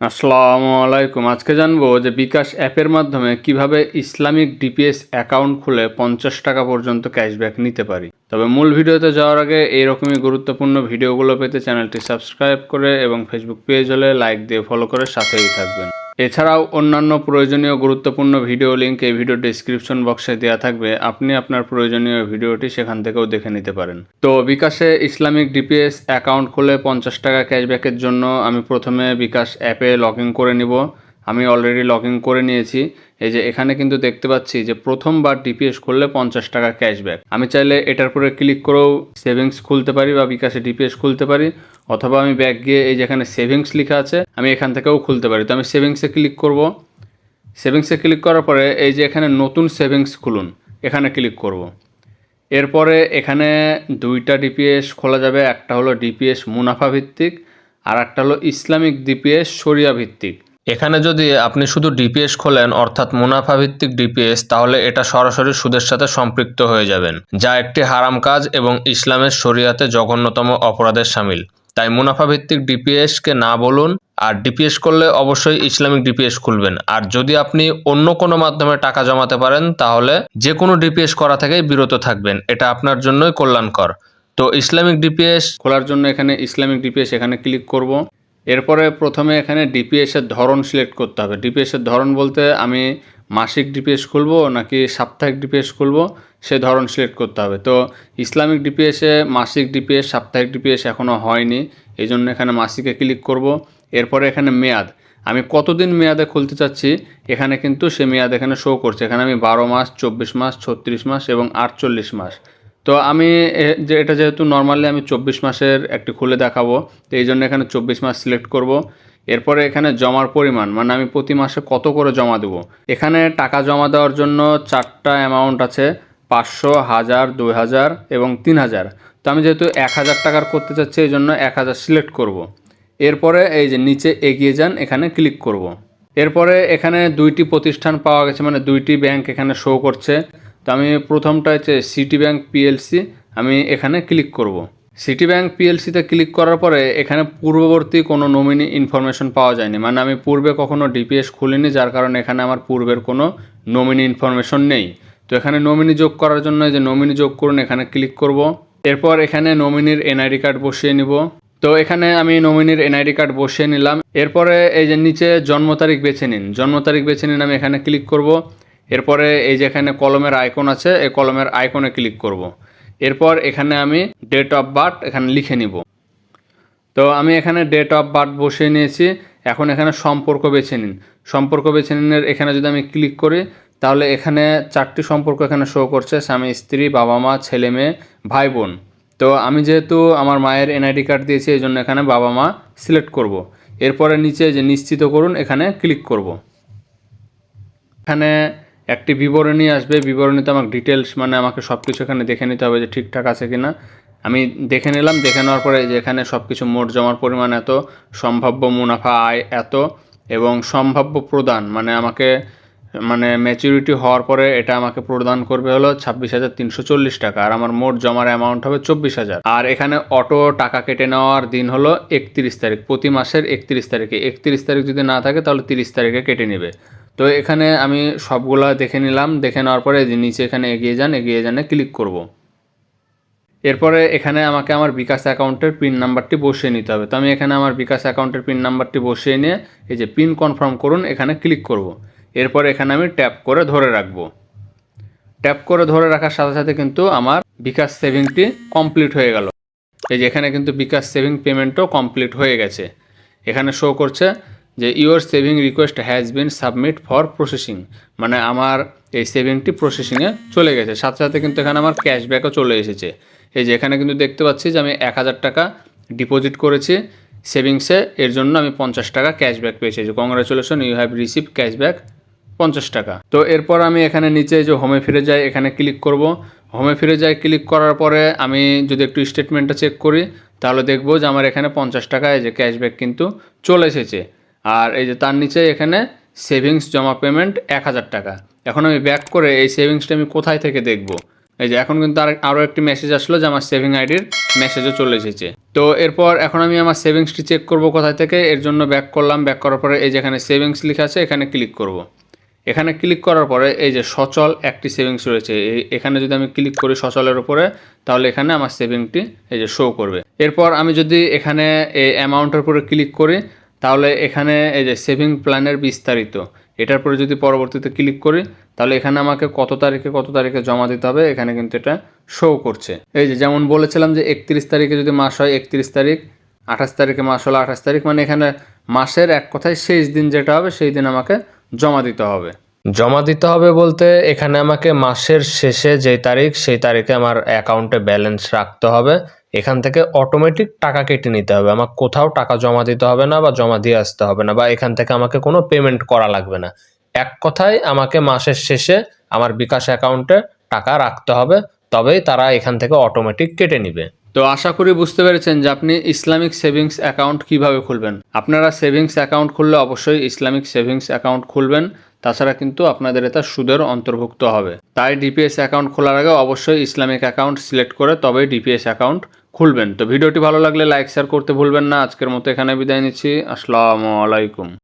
আসসালামু আলাইকুম। আজকে জানব যে বিকাশ অ্যাপের মাধ্যমে কীভাবে ইসলামিক ডিপিএস অ্যাকাউন্ট খুলে পঞ্চাশ টাকা পর্যন্ত ক্যাশব্যাক নিতে পারি। তবে মূল ভিডিওতে যাওয়ার আগে এইরকমই গুরুত্বপূর্ণ ভিডিওগুলো পেতে চ্যানেলটি সাবস্ক্রাইব করে এবং ফেসবুক পেজ হলে লাইক দিয়ে ফলো করে সাথেই থাকবেন। এছাড়াও অন্যান্য প্রয়োজনীয় গুরুত্বপূর্ণ ভিডিও লিঙ্ক এই ভিডিও ডিসক্রিপশন বক্সে দেওয়া থাকবে। আপনি আপনার প্রয়োজনীয় ভিডিওটি সেখান থেকেও দেখে নিতে পারেন। তো বিকাশে ইসলামিক ডিপিএস অ্যাকাউন্ট খুলে পঞ্চাশ টাকা ক্যাশব্যাকের জন্য আমি প্রথমে বিকাশ অ্যাপে লগ করে নিব। আমি অলরেডি লগ ইন করে নিয়েছি। এই যে এখানে কিন্তু দেখতে পাচ্ছি যে প্রথমবার ডিপিএস খুললে পঞ্চাশ টাকা ক্যাশব্যাক আমি চাইলে এটার উপরে ক্লিক করেও সেভিংস খুলতে পারি বা বিকাশে ডিপিএস খুলতে পারি, অথবা আমি ব্যাগ গিয়ে এই যেখানে সেভিংস লেখা আছে, আমি এখান থেকেও খুলতে পারি। তো আমি সেভিংসে ক্লিক করব। সেভিংসে ক্লিক করার পরে এই যে এখানে নতুন সেভিংস খুলুন, এখানে ক্লিক করব। এরপরে এখানে দুইটা ডিপিএস খোলা যাবে, একটা হলো ডিপিএস মুনাফা ভিত্তিক আর একটা হলো ইসলামিক ডিপিএস শরিয়া ভিত্তিক এখানে যদি আপনি শুধু ডিপিএস খোলেন, অর্থাৎ মুনাফা ভিত্তিক ডিপিএস তাহলে এটা সরাসরি সুদের সাথে সম্পৃক্ত হয়ে যাবেন, যা একটি হারাম কাজ এবং ইসলামের শরিয়াতে জঘন্যতম অপরাধের সামিল। তাই মুনাফা ভিত্তিক ডিপিএসকে না বলুন, আর ডিপিএস করলে অবশ্যই ইসলামিক ডিপিএস খুলবেন। আর যদি আপনি অন্য কোনো মাধ্যমে টাকা জমাতে পারেন, তাহলে যে কোনো ডিপিএস করা থেকেই বিরত থাকবেন। এটা আপনার জন্যই কল্যাণকর। তো ইসলামিক ডিপিএস খোলার জন্য এখানে ইসলামিক ডিপিএস এখানে ক্লিক করব। এরপরে প্রথমে এখানে ডিপিএসের ধরন সিলেক্ট করতে হবে। ডিপিএসের ধরন বলতে আমি মাসিক ডিপিএস খুলবো নাকি সাপ্তাহিক ডিপিএস খুলবো, সে ধরন সিলেক্ট করতে হবে। তো ইসলামিক ডিপিএসে মাসিক ডিপিএস সাপ্তাহিক ডিপিএস এখনও হয়নি, এই জন্য এখানে মাসিকে ক্লিক করব। এরপরে এখানে মেয়াদ। আমি কতদিন মেয়াদে খুলতে চাচ্ছি, এখানে কিন্তু সে মেয়াদ এখানে শো করছে। এখানে আমি বারো মাস, চব্বিশ মাস, ছত্রিশ মাস এবং আটচল্লিশ মাস। তো আমি যে, এটা যেহেতু নর্মালি আমি চব্বিশ মাসের একটি খুলে দেখাবো, তো এই জন্য এখানে চব্বিশ মাস সিলেক্ট করব এরপরে এখানে জমার পরিমাণ মানে আমি প্রতি মাসে কত করে জমা দেবো এখানে টাকা জমা দেওয়ার জন্য চারটা অ্যামাউন্ট আছে, পাঁচশো, হাজার, দুই হাজার এবং তিন হাজার তো আমি যেহেতু এক হাজার টাকার করতে চাচ্ছি, এই জন্য এক হাজার সিলেক্ট করব। এরপরে এই যে নিচে এগিয়ে যান, এখানে ক্লিক করব। এরপরে এখানে দুইটি প্রতিষ্ঠান পাওয়া গেছে মানে দুইটি ব্যাংক এখানে শো করছে তো আমি প্রথমটা হচ্ছে সিটি ব্যাংক পিএলসি আমি এখানে ক্লিক করব। সিটি ব্যাংক পিএলসিতে ক্লিক করার পরে এখানে পূর্ববর্তী কোনো নমিনি ইনফরমেশন পাওয়া যায়নি। মানে আমি পূর্বে কখনো ডিপিএস খুলিনি, যার কারণে এখানে আমার পূর্বের কোনো নমিনি ইনফরমেশন নেই। তো এখানে নমিনি যোগ করার জন্য যে নমিনি যোগ করুন, এখানে ক্লিক করব। এরপর এখানে নমিনির এনআইডি কার্ড বসিয়ে নিব। তো এখানে আমি নমিনির এনআইডি কার্ড বসিয়ে নিলাম। এরপরে এই যে নিচে জন্ম তারিখ বেছে নিন। জন্ম তারিখ বেছে নিন, আমি এখানে ক্লিক করব। এরপরে এই যে এখানে কলমের আইকন আছে, এই কলমের আইকনে ক্লিক করব। এরপর এখানে আমি ডেট অফ বার্থ এখানে লিখে নিব। তো আমি এখানে ডেট অফ বার্থ বসিয়ে নিয়েছি। এখন এখানে সম্পর্ক বেছে নিন। সম্পর্ক বেছে নিনের এখানে যদি আমি ক্লিক করি, তাহলে এখানে চারটি সম্পর্ক এখানে শো করছে। স্বামী, স্ত্রী, বাবা মা, ছেলে মেয়ে, ভাই, বোন। তো আমি যেহেতু আমার মায়ের এনআইডি কার্ড দিয়েছি, এই জন্য এখানে বাবা মা সিলেক্ট করব। এরপরে নিচে যে নিশ্চিত করুন, এখানে ক্লিক করব। এখানে একটি বিবরণী আসবে, বিবরণীতে আমাকে ডিটেলস মানে আমাকে সব কিছু এখানে দেখে নিতে হবে যে ঠিকঠাক আছে কিনা। আমি দেখে নিলাম, দেখে নেওয়ার পরে যে এখানে সব কিছু মোট জমার পরিমাণ এত, সম্ভাব্য মুনাফা আয় এত এবং সম্ভাব্য প্রদান মানে আমাকে মানে ম্যাচুরিটি হওয়ার পরে এটা আমাকে প্রদান করবে হলো ছাব্বিশ হাজার তিনশো চল্লিশ টাকা আর আমার মোট জমার অ্যামাউন্ট হবে চব্বিশ হাজার। আর এখানে অটো টাকা কেটে নেওয়ার দিন হলো একত্রিশ তারিখ, প্রতি মাসের একত্রিশ তারিখে। একত্রিশ তারিখ যদি না থাকে তাহলে তিরিশ তারিখে কেটে নেবে। তো এখানে আমি সবগুলা দেখে নিলাম, দেখে নেওয়ার পরে নিচে এখানে এগিয়ে যান, এগিয়ে যানে ক্লিক করব। এরপরে এখানে আমাকে আমার বিকাশ অ্যাকাউন্টের পিন নাম্বারটি বসিয়ে নিতে হবে। তো আমি এখানে আমার বিকাশ অ্যাকাউন্টের পিন নাম্বারটি বসিয়ে নিয়ে এই যে পিন কনফার্ম করুন, এখানে ক্লিক করব। এরপর এখানে আমি ট্যাপ করে ধরে রাখব। ট্যাপ করে ধরে রাখার সাথে সাথে কিন্তু আমার বিকাশ সেভিংটি কমপ্লিট হয়ে গেল। এই যে এখানে কিন্তু বিকাশ সেভিং পেমেন্টও কমপ্লিট হয়ে গেছে। এখানে শো করছে যে your saving request has been submit for processing মানে আমার এই সেভিংটি প্রসেসিংয়ে চলে গেছে। সাথে সাথে কিন্তু এখানে আমার ক্যাশব্যাকও চলে এসেছে। এই যে এখানে কিন্তু দেখতে পাচ্ছি যে আমি এক হাজার টাকা ডিপোজিট করেছি। সেভিংসে এর জন্য আমি পঞ্চাশ টাকা ক্যাশব্যাক পেয়েছি। যে congratulation you have receive cashback পঞ্চাশ টাকা। তো এরপর আমি এখানে নিচে যে হোমে ফিরে যাই, এখানে ক্লিক করব। হোমে ফিরে যাই ক্লিক করার পরে আমি যদি একটু স্টেটমেন্টটা চেক করি, তাহলে দেখব যে আমার এখানে পঞ্চাশ টাকা এই যে ক্যাশব্যাক কিন্তু চলে এসেছে। আর এই যে তার নিচে এখানে সেভিংস জমা পেমেন্ট এক হাজার টাকা। এখন আমি ব্যাক করে এই সেভিংসটা আমি কোথায় থেকে দেখব? এই যে এখন কিন্তু আর আরও একটি মেসেজ আসলো যে আমার সেভিং আইডির মেসেজও চলে এসেছে। তো এরপর এখন আমি আমার সেভিংসটি চেক করব কোথায় থেকে, এর জন্য ব্যাক করলাম। ব্যাক করার পরে এই যেখানে সেভিংস লেখা আছে, এখানে ক্লিক করব। এখানে ক্লিক করার পরে এই যে সচল একটি সেভিংস রয়েছে এখানে যদি আমি ক্লিক করি সচলের উপরে, তাহলে এখানে আমার সেভিংটি এই যে শো করবে। এরপর আমি যদি এখানে এই অ্যামাউন্টের উপরে ক্লিক করি তাহলে এখানে এই যে সেভিং প্ল্যানের বিস্তারিত, এটার পরে যদি পরবর্তীতে ক্লিক করি, তাহলে এখানে আমাকে কত তারিখে কত তারিখে জমা দিতে হবে, এখানে কিন্তু এটা শো করছে। এই যে যেমন বলেছিলাম যে একত্রিশ তারিখে যদি মাস হয় একত্রিশ তারিখ, আঠাশ তারিখে মাস হলো আঠাশ তারিখ মানে এখানে মাসের এক কথায় শেষ দিন যেটা হবে, সেই দিন আমাকে জমা দিতে হবে। জমা দিতে হবে বলতে এখানে আমাকে মাসের শেষে যেই তারিখ, সেই তারিখে আমার অ্যাকাউন্টে ব্যালেন্স রাখতে হবে। এখান থেকে অটোমেটিক টাকা কেটে নিতে হবে। আমার কোথাও টাকা জমা দিতে হবে না বা জমা দিয়ে আসতে হবে না বা এখান থেকে আমাকে কোনো পেমেন্ট করা লাগবে না। এক কথায় আমাকে মাসের শেষে আমার বিকাশ অ্যাকাউন্টে টাকা রাখতে হবে, তবেই তারা এখান থেকে অটোমেটিক কেটে নিবে। তো আশা করি বুঝতে পেরেছেন যে আপনি ইসলামিক সেভিংস অ্যাকাউন্ট কীভাবে খুলবেন। আপনারা সেভিংস অ্যাকাউন্ট খুললে অবশ্যই ইসলামিক সেভিংস অ্যাকাউন্ট খুলবেন, তাছাড়া কিন্তু আপনাদের এটা সুদের অন্তর্ভুক্ত হবে। তাই ডিপিএস অ্যাকাউন্ট খোলার আগে অবশ্যই ইসলামিক অ্যাকাউন্ট সিলেক্ট করে তবেই ডিপিএস অ্যাকাউন্ট খুলবেন। তো ভিডিওটি ভালো লাগলে লাইক শেয়ার করতে ভুলবেন না। আজকের মতো এখানে বিদায় নিচ্ছি। আসসালামু আলাইকুম।